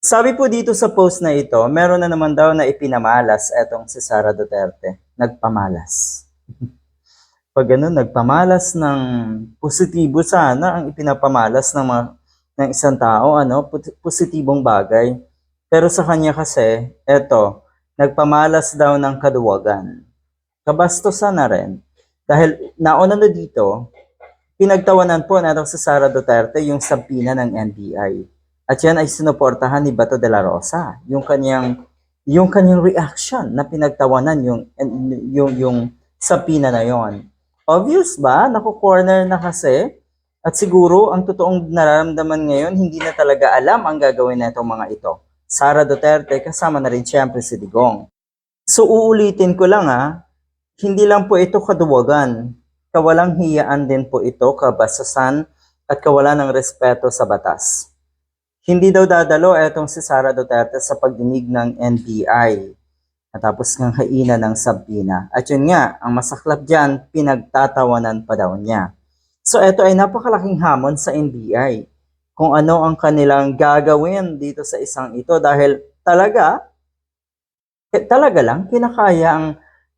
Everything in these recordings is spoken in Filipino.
Sabi po dito sa post na ito, meron na naman daw na ipinamalas etong si Sara Duterte. Nagpamalas. Pag ganun, nagpamalas ng positibo sana ang ipinapamalas ng, mga, ng isang tao, ano, pos- positibong bagay. Pero sa kanya kasi, eto, nagpamalas daw ng kaduwagan. Kabastusan na rin. Dahil nauna na dito, pinagtawanan po na si Sara Duterte yung sabina ng NBI. At yan ay sinuportahan ni Bato de la Rosa. Yung kanyang yung kanyang reaction na pinagtawanan yung yung yung sapina na yon. Obvious ba? Naku-corner na kasi. At siguro ang totoong nararamdaman ngayon, hindi na talaga alam ang gagawin na itong mga ito. Sara Duterte kasama na rin siyempre si Digong. So uulitin ko lang ha, hindi lang po ito kaduwagan. Kawalang hiyaan din po ito, kabasasan at kawalan ng respeto sa batas. Hindi daw dadalo etong si Sara Duterte sa pagdinig ng NBI natapos ng haina ng sabina. At yun nga, ang masaklap dyan, pinagtatawanan pa daw niya. So ito ay napakalaking hamon sa NBI kung ano ang kanilang gagawin dito sa isang ito dahil talaga, eh, talaga lang, kinakaya ang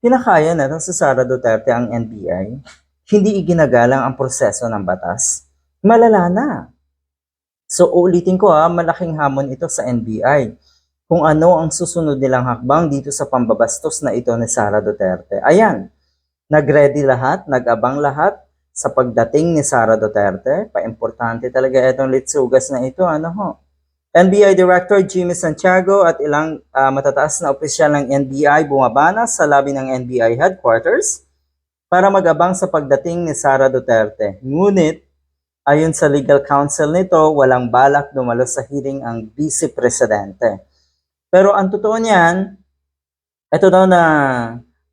kinakaya na si Sara Duterte ang NBI, hindi iginagalang ang proseso ng batas, malala na. So uulitin ko ha, malaking hamon ito sa NBI. Kung ano ang susunod nilang hakbang dito sa pambabastos na ito ni Sara Duterte. Ayan, nagready lahat, nag-abang lahat sa pagdating ni Sara Duterte. Paimportante talaga itong litsugas na ito. Ano ho? NBI Director Jimmy Santiago at ilang ah, matataas na opisyal ng NBI bumabana sa labi ng NBI headquarters para mag-abang sa pagdating ni Sara Duterte. Ngunit Ayon sa legal counsel nito, walang balak dumalo sa hearing ang vice presidente. Pero ang totoo niyan, ito daw na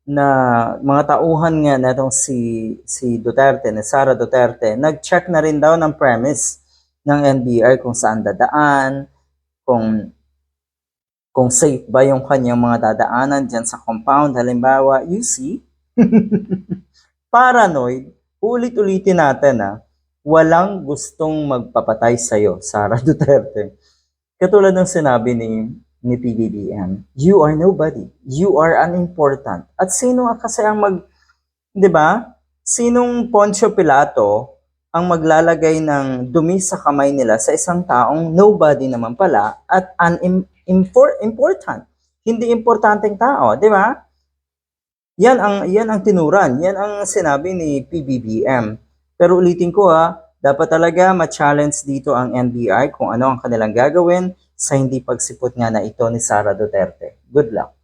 na mga tauhan nga na itong si si Duterte, ni Sara Duterte, nag-check na rin daw ng premise ng NBI kung saan dadaan, kung kung safe ba yung kanyang mga dadaanan dyan sa compound. Halimbawa, you see, paranoid, ulit-ulitin natin ah, walang gustong magpapatay sa'yo, Sara Duterte. Katulad ng sinabi ni, ni PBBM, you are nobody. You are unimportant. At sino kasi ang mag, di ba? Sinong Poncio Pilato ang maglalagay ng dumi sa kamay nila sa isang taong nobody naman pala at unimportant. Hindi importanteng tao, di ba? Yan ang yan ang tinuran, yan ang sinabi ni PBBM. Pero ulitin ko ha, dapat talaga ma-challenge dito ang NBI kung ano ang kanilang gagawin sa hindi pagsipot nga na ito ni Sara Duterte. Good luck.